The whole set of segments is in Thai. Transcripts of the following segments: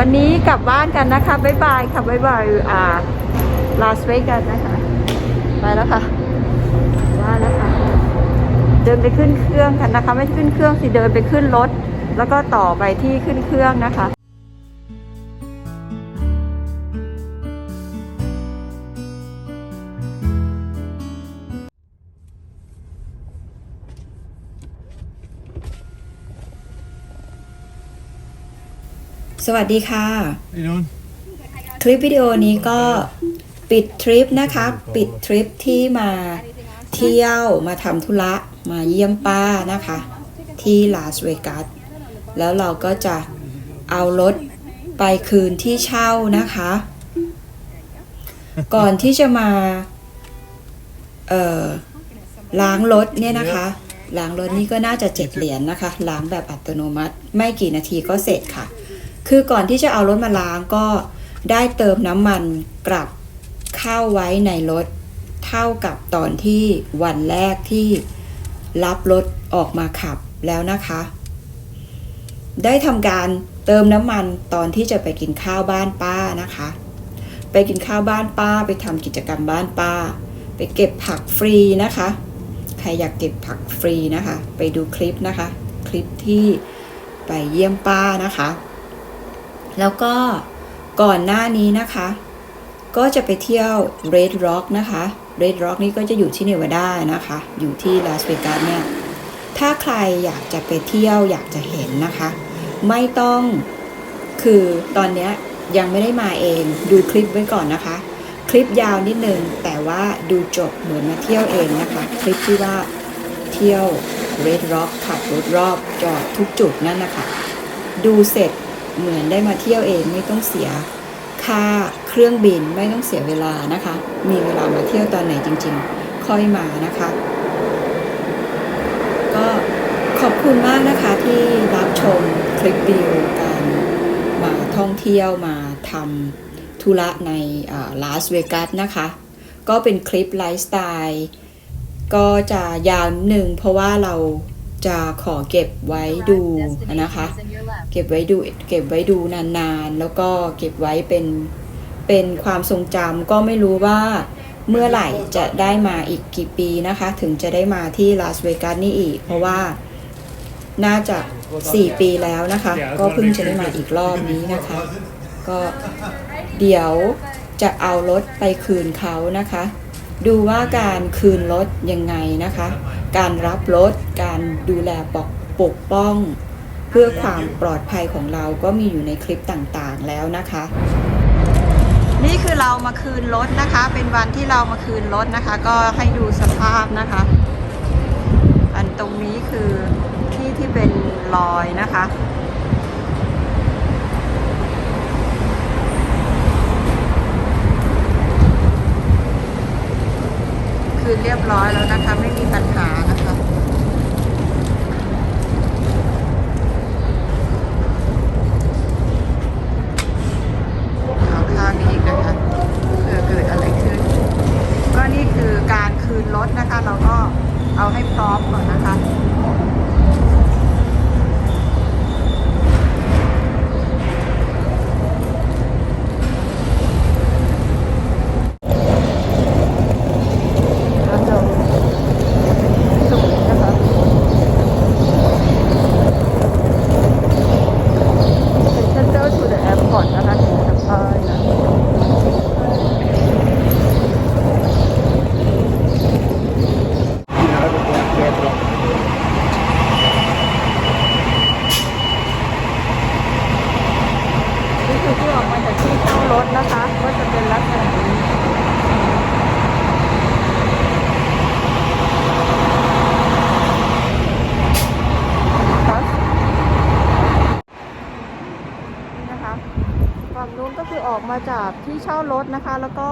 วันนี้กลับบ้านกันนะคะ บ๊ายบายค่ะ บ๊ายบายอ่าลาสเวกัสนะคะ ไปแล้วค่ะว่าแล้วค่ะ เดินไปขึ้นเครื่องกันนะคะ ไม่ขึ้นเครื่องสิ เดินไปขึ้นรถ แล้วก็ต่อไปที่ขึ้นเครื่องนะคะ สวัสดีค่ะ How you doing? คลิปวิดีโอนี้ก็ปิดทริปนะคะ ปิดทริปที่มาเที่ยวมาทำธุระ มาเยี่ยมป้านะคะ ที่ลาสเวกัสแล้วเราก็จะเอารถไปคืนที่เช่านะคะ ก่อนที่จะมาเอ่อล้างรถเนี่ยนะคะล้างรถนี่ก็น่าจะเจ็ดเหรียญนะคะล้างแบบอัตโนมัติ ไม่กี่นาทีก็เสร็จค่ะ คือก่อนที่จะเอารถมาล้างก็ได้เติมน้ำมันกลับเข้าไว้ในรถ เท่ากับตอนที่วันแรกที่รับรถออกมาขับแล้วนะคะ ได้ทำการเติมน้ำมันตอนที่จะไปกินข้าวบ้านป้านะคะ ไปกินข้าวบ้านป้าไปทำกิจกรรมบ้านป้า ไปเก็บผักฟรีนะคะ ใครอยากเก็บผักฟรีนะคะ ไปดูคลิปนะคะ คลิปที่ไปเยี่ยมป้านะคะ แล้วก็ก่อนหน้านี้นะคะ ก็จะไปเที่ยว Red Rock นะคะ Red Rock นี่ก็จะอยู่ที่เนวาดานะคะ อยู่ที่ลาสเวกัสเนี่ย ถ้าใครอยากจะไปเที่ยวอยากจะเห็นนะคะ ไม่ต้องคือตอนนี้ยยังไม่ได้มาเองดูคลิปไว้ก่อนนะคะ คลิปยาวนิดนึง แต่ว่าดูจบเหมือนมาเที่ยวเองนะคะ คลิปที่ว่าเที่ยว Red Rock ขับรถรอบจอดทุกจุดนั่นนะคะ ดูเสร็จ เหมือนได้มาเที่ยวเองไม่ต้องเสียค่าเครื่องบินไม่ต้องเสียเวลานะคะ มีเวลามาเที่ยวตอนไหนจริง ๆ ค่อยมานะคะ ก็ขอบคุณมากนะคะที่รับชมคลิปวิดีโอการมาท่องเที่ยวมาทำธุระในลาสเวกัสนะคะ ก็เป็นคลิปไลฟ์สไตล์ก็จะยาวนิดนึงเพราะว่าเราจะขอเก็บไว้ดูนะคะ ก็บไว้ดูเก็บไว้ดูนานๆ แล้วก็เก็บไว้เป็นเป็นความทรงจำก็ไม่รู้ว่าเมื่อไหร่จะได้มาอีกกี่ปีนะคะ ถึงจะได้มาที่ลาสเวกัสนี่อีก เพราะว่าน่าจะ 4 ปีแล้วนะคะ ก็เพิ่งจะได้มาอีกรอบนี้นะคะ ก็เดี๋ยวจะเอารถไปคืนเขานะคะ ดูว่าการคืนรถยังไงนะคะ การรับรถการดูแลปกปกป้อง เพื่อความปลอดภัยของเราก็มีอยู่ในคลิปต่างๆแล้วนะคะ นี่คือเรามาคืนรถนะคะ เป็นวันที่เรามาคืนรถนะคะ ก็ให้ดูสภาพนะคะ อันตรงนี้คือที่ที่เป็นรอยนะคะคืนเรียบร้อยแล้วนะคะ ไม่มีปัญหานะคะ เอาข้างนี้อีกนะคะเผื่อเกิดอะไรขึ้น ก็นี่คือการคืนรถนะคะ เราก็ เอาให้พร้อมก่อนนะคะ แล้วเราสูงนะคะ Center to the airport นะคะถึงจะป้ายนะ นี่คือที่ออกมาจากที่เช่า รถนะคะ ก็จะเป็นลักษณะนี้ครับนี่นะคะฝั่งนู้นก็คือออกมาจากที่เช่ารถนะคะ แล้วก็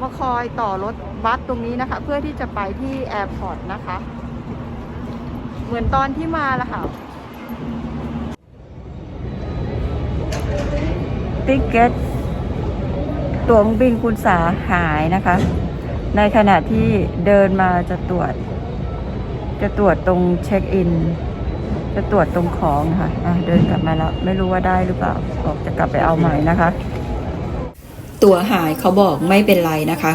มาคอยต่อรถบัสตรงนี้นะคะ เพื่อที่จะไปที่แอร์พอร์ตนะคะ เหมือนตอนที่มาละค่ะติ๊กเก็ ตั๋วเครื่องบินคุณสาหายนะคะ ในขณะที่เดินมาจะตรวจ จะตรวจตรงเช็คอิน จะตรวจตรงของค่ะะเดินกลับมาแล้ว ไม่รู้ว่าได้หรือเปล่าบอกจะกลับไปเอาใหม่นะคะ ตั๋วหายเขาบอกไม่เป็นไรนะคะ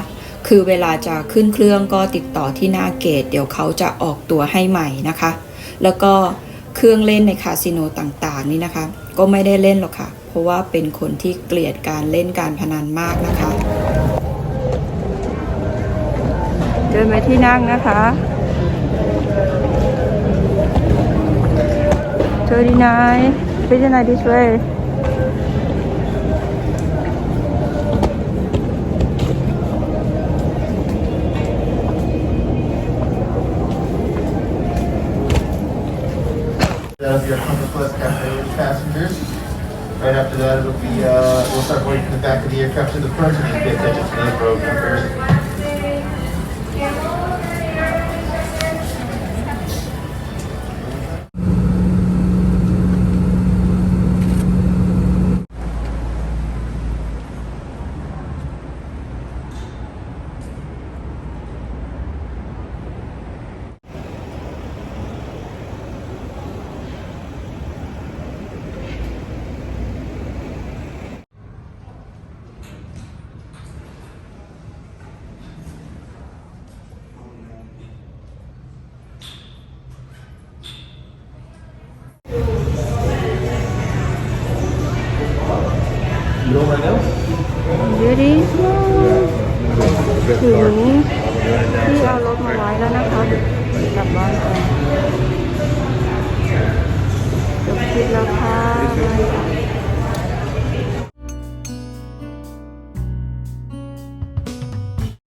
คือเวลาจะขึ้นเครื่องก็ติดต่อที่หน้าเกต เดี๋ยวเขาจะออกตั๋วให้ใหม่นะคะ แล้วก็เครื่องเล่นในคาสิโนต่างๆนี่นะคะ ก็ไม่ได้เล่นหรอกค่ะ เพราะว่าเป็นคนที่เกลียดการเล่นการพนันมากนะคะ เดินไปที่นั่งนะคะ39 59 this way start from the back of the aircraft to the front and you get attention to those road numbers. beautiful ถึงที่เอารถมาไว้แล้วนะคะกลับบ้านจบคิดแล้วค่ะ